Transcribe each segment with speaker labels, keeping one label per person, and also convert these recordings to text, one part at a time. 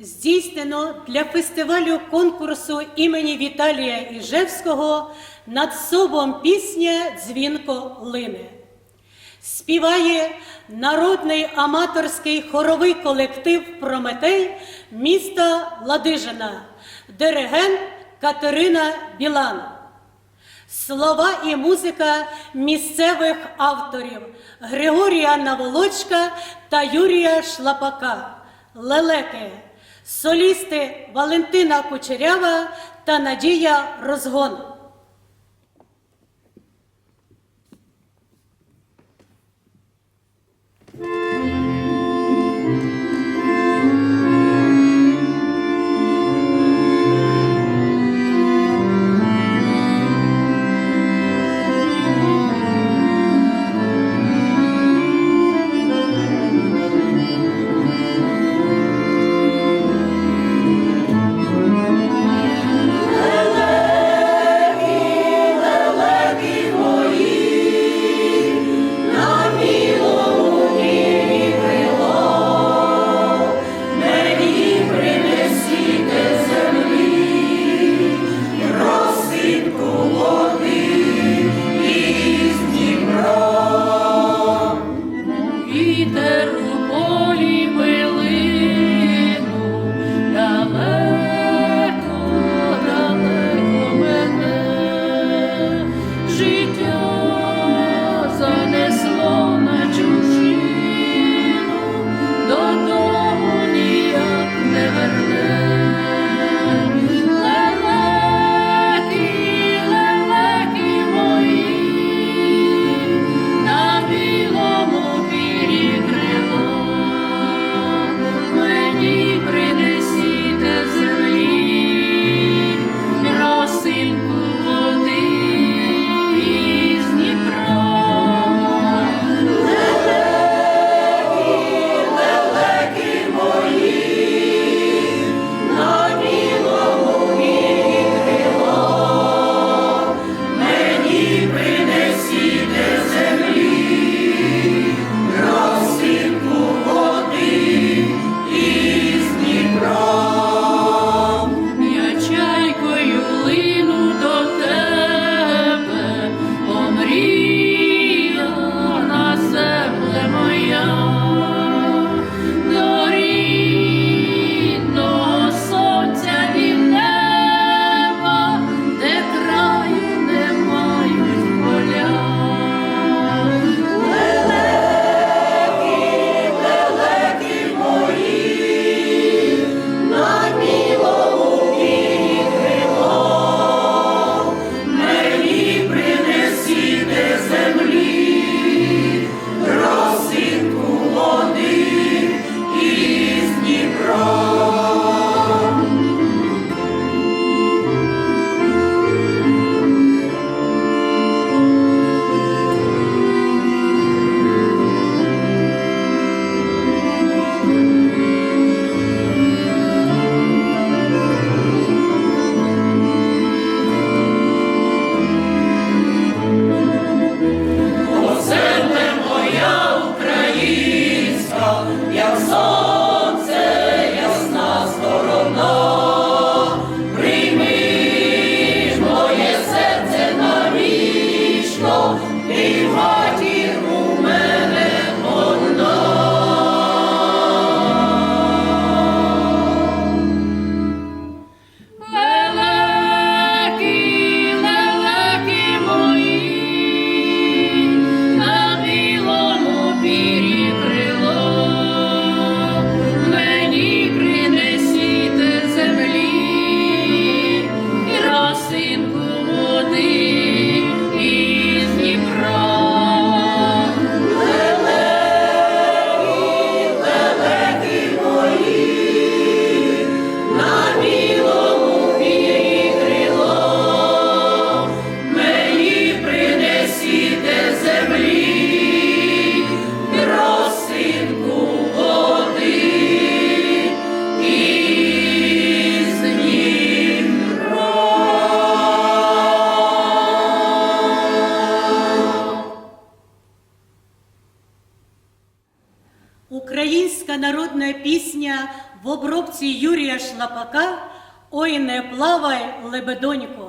Speaker 1: здійснено для фестивалю конкурсу імені Віталія Іжевського над собом пісня Дзвінко лине. Співає народний аматорський хоровий колектив Прометей міста Ладижина, диригент Катерина Білан. Слова і музика місцевих авторів Григорія Наволочка та Юрія Шлапака, лелеки, солісти Валентина Кучерява та Надія Розгон.
Speaker 2: Українська народна пісня
Speaker 3: в обробці Юрія Шлапака Ой не плавай, лебедонько.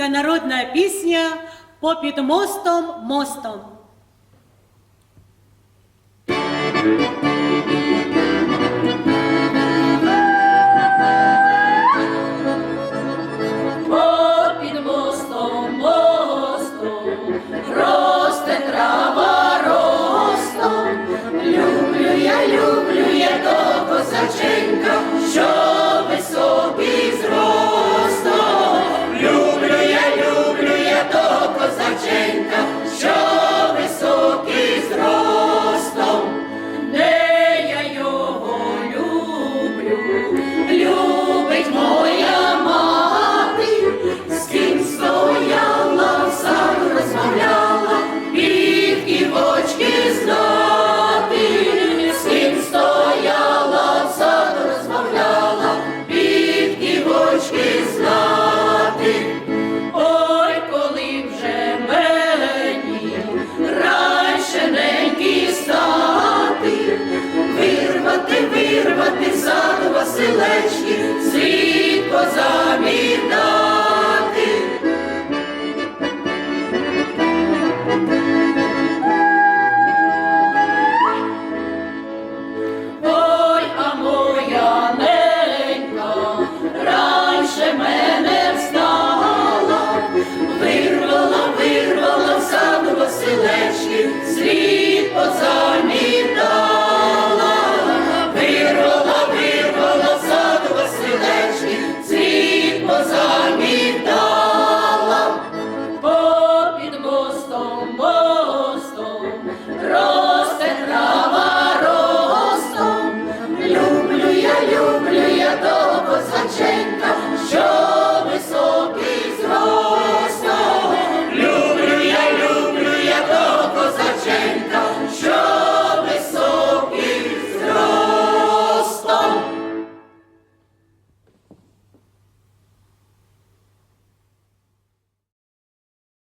Speaker 3: Українська народна пісня попід мостом мостом.